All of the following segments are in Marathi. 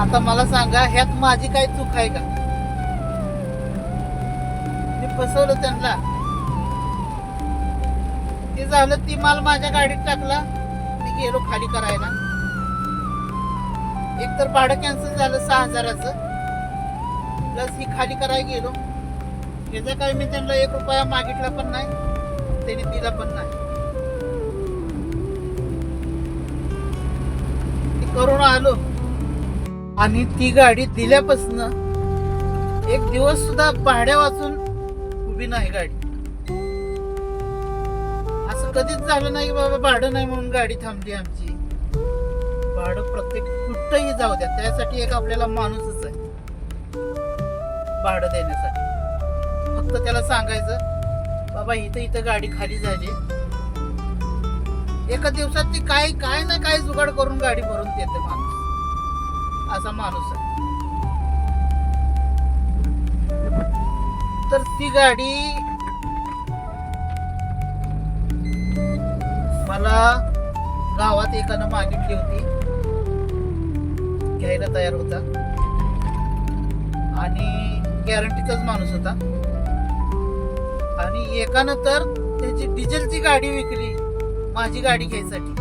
आता मला सांगा ह्यात माझी काय चूक आहे का? मी फसवलं त्यांना. ते झालं ती माल माझ्या गाडीत टाकला मी गेलो खाली करायला. एक तर भाडं कॅन्सल झालं सहा हजाराचं प्लस ही खाली करायला गेलो. याचा काय मी त्यांना एक रुपया मागितला पण नाही त्यांनी दिला पण नाही. करून आलो. आणि ती गाडी दिल्यापासनं एक दिवस सुद्धा भाड्या वाचून उभी नाही गाडी. असं कधीच झालं नाही की बाबा भाडं नाही म्हणून गाडी थांबली आमची. भाडं प्रत्येक कुठंही जाऊ द्या त्यासाठी एक आपल्याला माणूसच आहे. भाडं देण्यासाठी. फक्त त्याला सांगायचं बाबा इथं इथं गाडी खाली झाली. एका दिवसात ती काय काय ना काय जुगाड करून गाडी भरून देते माणूस. असा माणूस आहे. तर ती गाडी मला गावात एकानं मागितली होती. घ्यायला तयार होता. आणि गॅरंटीचाच माणूस होता. आणि एकानं तर त्याची डिझेलची गाडी विकली. माझी गाडी घ्यायसाठी.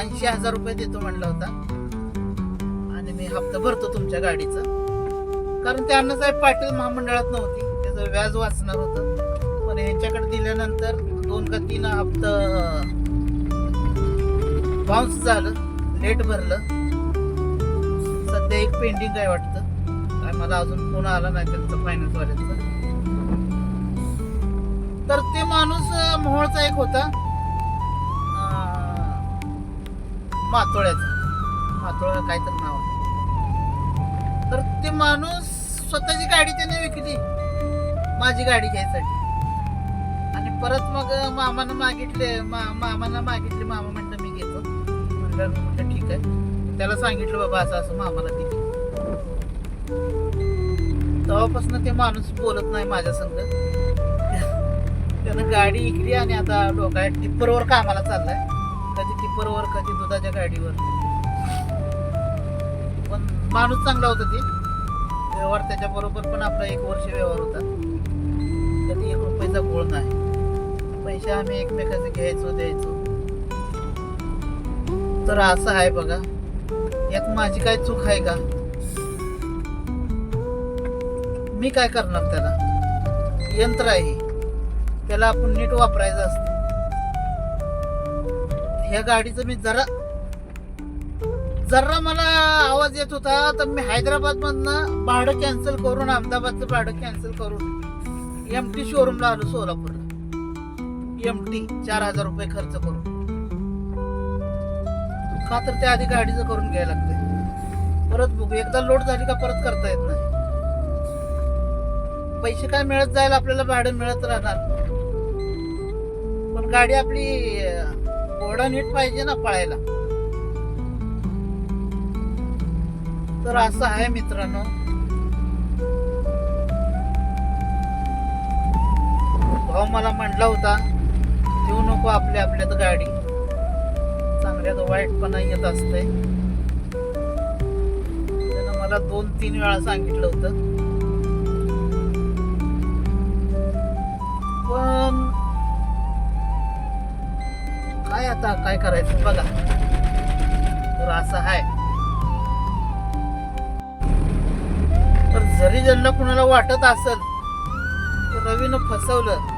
ऐंशी हजार रुपये देतो म्हणला होता. हप्ता भरतो तुमच्या गाडीचा. कारण ते अण्णासाहेब पाटील महामंडळात नव्हती. त्याचं व्याज वाचणार होतं. पण ह्यांच्याकडे दिल्यानंतर दोन का तीन हप्ता बाउन्स झालं. लेट भरलं. सध्या एक पेंडिंग आहे वाटतं. काय मला अजून फोन आला नाही त्यांचा फायनान्स तर ते माणूस मोहळचा एक होता. मातोळ्याचा. मातोळा काय तर नाव तर ते माणूस स्वतःची गाडी त्याने विकली. माझी गाडी घ्यायसाठी. आणि परत मग मामानं मागितले मा मामानं मागितले मामा म्हणलं मी घेतो. म्हणलं म्हटलं ठीक आहे. त्याला सांगितलं बाबा असं असं मामाला दिली तेव्हापासून ते माणूस बोलत नाही माझ्या संग. त्यानं गाडी इकली आणि आता डोक्यात टिप्परवर कामाला चाललाय. कधी टिप्परवर कधी दुधाच्या गाडीवर. पण माणूस चांगला होता ते. व्यवहार त्याच्या बरोबर पण आपला एक वर्ष व्यवहार होता. कधी एक रुपयाचा गोळ नाही. पैसे आम्ही एकमेकाचे घ्यायचो द्यायचो. तर असं आहे बघा. यात माझी काय चूक आहे का? मी काय करणार त्याला? यंत्र आहे त्याला आपण नीट वापरायचं असतं. ह्या गाडीचं मी जरा जरा मला आवाज येत होता तर मी हैदराबाद मधनं भाडं कॅन्सल करून अहमदाबादचं भाडं कॅन्सल करून एम टी शोरूमला आलो सोलापूरला. एम टी चार हजार रुपये खर्च करून. का तर त्या आधी गाडीचं करून घ्यायला लागते परत बघू एकदा लोड झाली का परत करता येत नाही. पैसे काय मिळत जाईल आपल्याला भाडं मिळत राहणार. पण गाडी आपली अं, घोडा नीट पाहिजे ना पळायला. तर असं आहे मित्रांनो. भाऊ मला म्हणला होता देऊ नको आपल्या आपल्यात गाडी. चांगल्यात वाईटपणा येत असते त्यानं मला दोन तीन वेळा सांगितलं होतं. पण काय आता काय करायचं? बघा. तर असं आहे. तर कुणाला वाटत असेल रवीनं फसवलं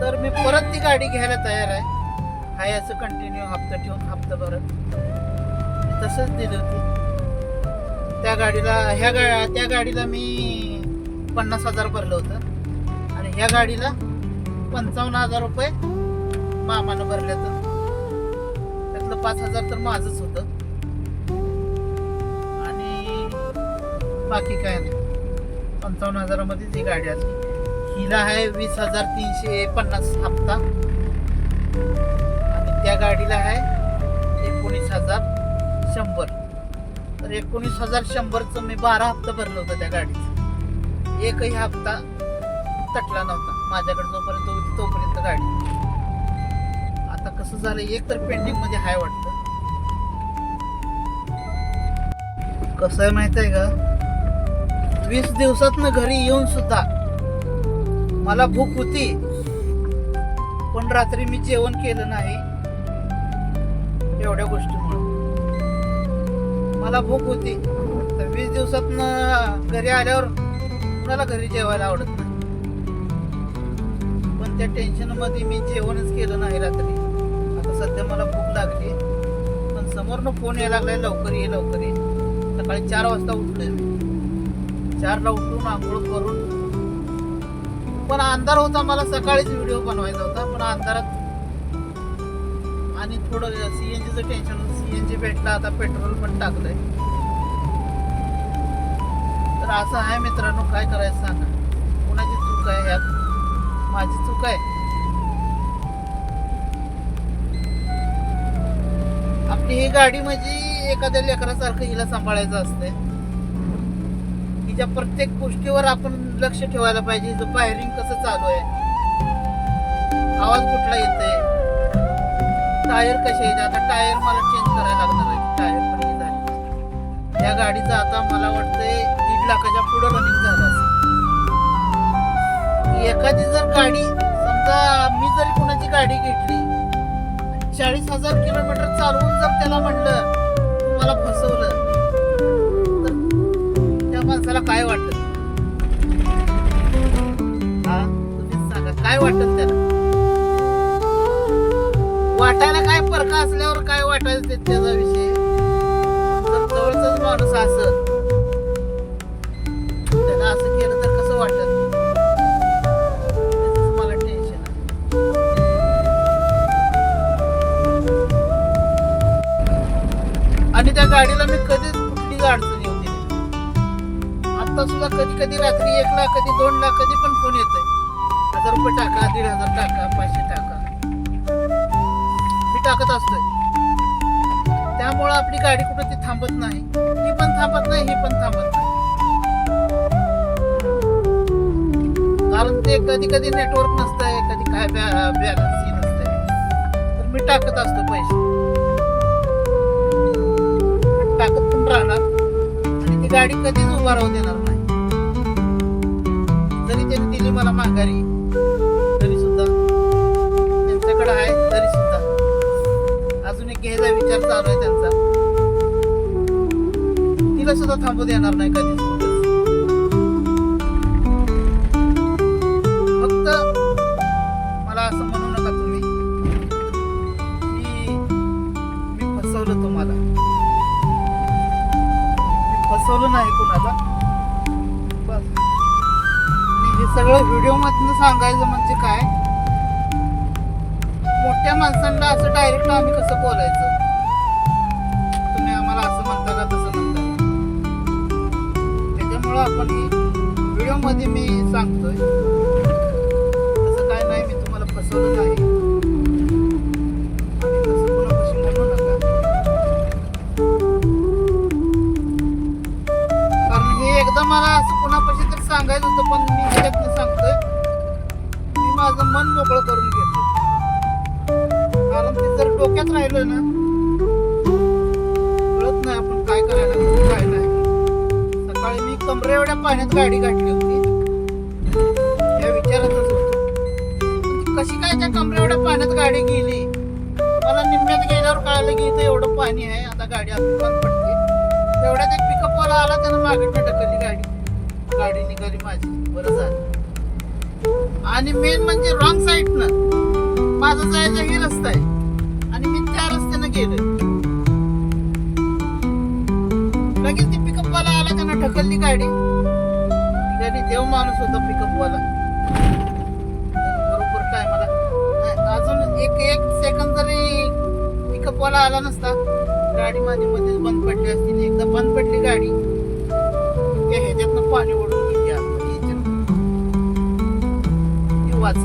तर मी परत ती गाडी घ्यायला तयार आहे. हाय असं कंटिन्यू हप्ता ठेवून हप्ता भरत. तसंच दिली होती. त्या गाडीला ह्या गा त्या गाडीला मी पन्नास हजार भरलं होतं. आणि ह्या गाडीला पंचावन्न हजार रुपये मामानं भरलं तर त्यातलं पाच हजार तर माझंच होतं. बाकी काय नाही. पंचावन्न हजारामध्ये ती गाडी आली. हिला आहे वीस हजार तीनशे पन्नास हप्ता. आणि त्या गाडीला आहे एकोणीस हजार शंभर. तर एकोणीस हजार शंभरचं मी बारा हप्ता भरलं होतं त्या गाडीचं. एकही हप्ता तटला नव्हता. माझ्याकडे जोपर्यंत होती तोपर्यंत गाडी. आता कसं झालं एक तर पेंडिंगमध्ये वाटतं. कसं आहे माहीत आहे का? वीस दिवसात घरी येऊन सुद्धा मला भूक होती. पण रात्री मी जेवण केलं नाही. एवढ्या गोष्टीमुळे. मला भूक होती. तर वीस दिवसात घरी आल्यावर कुणाला घरी जेवायला आवडत नाही. पण त्या टेन्शनमध्ये मी जेवणच केलं नाही रात्री. आता सध्या मला भूक लागली. पण समोरनं फोन यायला लागलाय लवकर ये लवकर ये. सकाळी चार वाजता उठलोय मी. चारला उठून आंघोळ करून. पण अंधार होता मला सकाळीच व्हिडिओ बनवायचा होता पण अंधारात आणि थोडं सीएनजीचं टेन्शन सीएनजी भेटला आता पेट्रोल पण टाकलंय. तर असं आहे मित्रांनो काय करायचं सांगा? कुणाची चूक आहे ह्यात माझी चूक आहे. आपली ही गाडी म्हणजे एखाद्या लेकरासारखं हिला सांभाळायचं असतंय. तिच्या प्रत्येक गोष्टीवर आपण लक्ष ठेवायला पाहिजे हिचं फायरिंग कसं चालू आहे. आवाज कुठला येत आहे टायर कसे आहेत? आता टायर मला चेंज करायला लागणार आहे. टायर पण हे झाले. या गाडीचं आता मला वाटतंय दीड लाखाच्या पुढे रनिंग झालं असेल. एखादी जर गाडी समजा मी जरी कोणाची गाडी घेतली चाळीस हजार किलोमीटर चालवून जर त्याला म्हटलं मला फसवलं माणसाला काय वाटत? हा? तुम्हीच सांगा काय वाटत त्याला? वाटायला काय फरक असल्यावर काय वाटायचं ते त्याचा विषय? आता सुद्धा कधी कधी रात्री एक लाख कधी दोन लाख कधी पण फोन येतोय. हजार रुपये टाका दीड हजार टाका पाचशे टाका. मी टाकत असतोय. त्यामुळं आपली गाडी कुठं ती थांबत नाही. ही पण थांबत नाही ही पण थांबत नाही. कारण ते कधी कधी नेटवर्क नसतंय कधी काय बॅलन्स नसतंय. तर मी टाकत असतो पैसे. टाकत पण राहणार. गाडी कधीच उभा राहू देणार नाही. जरी त्यांनी दिली मला माघारी तरी सुद्धा त्यांच्याकडे आहे तरी सुद्धा. अजून एक घ्यायचा विचार चालू आहे त्यांचा. तिला सुद्धा थांबू देणार नाही कधीच. फसवलं नाही कुणाला. बस. आणि हे सगळं व्हिडिओमधनं सांगायचं म्हणजे काय? मोठ्या माणसांना असं डायरेक्ट आम्ही कसं बोलायचं? तुम्ही आम्हाला असं म्हणता का तसं म्हणता? त्याच्यामुळं आपण व्हिडिओमध्ये मी सांगतोय. तसं काय नाही मी तुम्हाला फसवलं नाही. मला असं कोणापाशी तर सांगायचं होतं पण मी ह्याच्यातनं सांगतोय. मी माझं मन मोकळं करून घेतो कारण ते जर डोक्यात राहिलं ना कळत नाही आपण काय करायला काय नाही. सकाळी मी कमरे एवढ्या पाण्यात गाडी गाठली होती. या विचारातच होतो. कशी काय त्या कमरे एवढ्या पाण्यात गाडी गेली? मला निम्म्यात गेल्यावर कळालं की इथं एवढं पाणी आहे आता गाडी आपण बंद पडते तेवढ्यात एक पिकअप वाला आला त्यानं मागे ढकलली गाडी. गाडी निघाली माझी. बरं झालं. आणि मेन म्हणजे रॉंग साईडनं माझं जायचा ही रस्ता आहे. आणि मी त्या रस्त्यानं गेलोय. लगेच ती पिकअप वाला आला त्यानं ढकलली गाडी. गाडी देव माणूस होता पिकअप वाला. बरोबर काय मला? अजून एक एक सेकंद जरी पिकअप वाला आला नसता गाडी माझी मध्येच बंद पडली असती एकदा बंद पडली गाडी ह्याच्यातनं पाणी ओढून घेते वाच